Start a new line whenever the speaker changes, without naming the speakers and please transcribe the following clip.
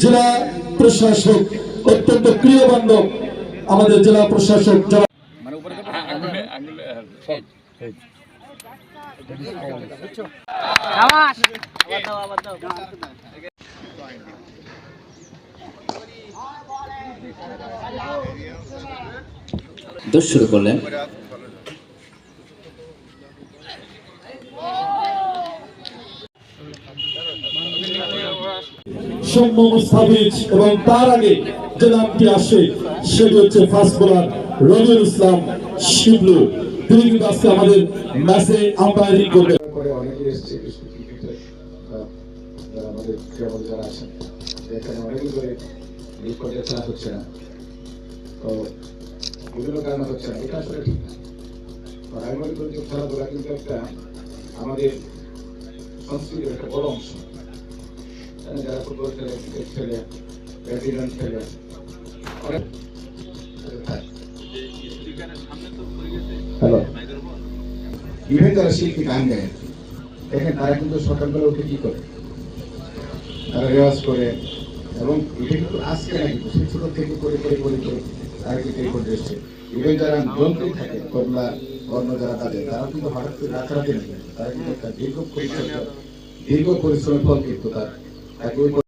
জেলা প্রশাসক অত্যন্ত প্রিয় বান্ধব আমাদের জেলা প্রশাসক জনাব
দোষ শুরু করলেন।
সৌম্য এবং তার আগে যে নামটি আসে, সেটি হচ্ছে ফাস্ট বোলার রবিউল ইসলাম শিবলু। তিনি কিন্তু আজকে আমাদের ম্যাচে আম্পায়ারিং করবেন।
যারা আছেন, এখানে আমাদের সংস্কৃতির একটা বড় অংশ। যারা ফুটবল খেলে ক্রিকেট খেলে ব্যাডমিন্টন খেলে হ্যালো ইভেন যারা শিল্পী গান গায়। দেখেন তারা কিন্তু সকালবেলা উঠে কি করে? তারা রেওয়াজ করে এবং এটা কিন্তু আজকে না কিন্তু সেই ছোট থেকে করে করে করে করে তারা কিন্তু এই করে এসছে। ইভেন যারা যন্ত্রী থাকে বর্ণ যারা তারা কিন্তু হঠাৎ করে রাতারাতি তারা কিন্তু একটা দীর্ঘ পরিশ্রম দীর্ঘ পরিশ্রমের ফল কিন্তু তার I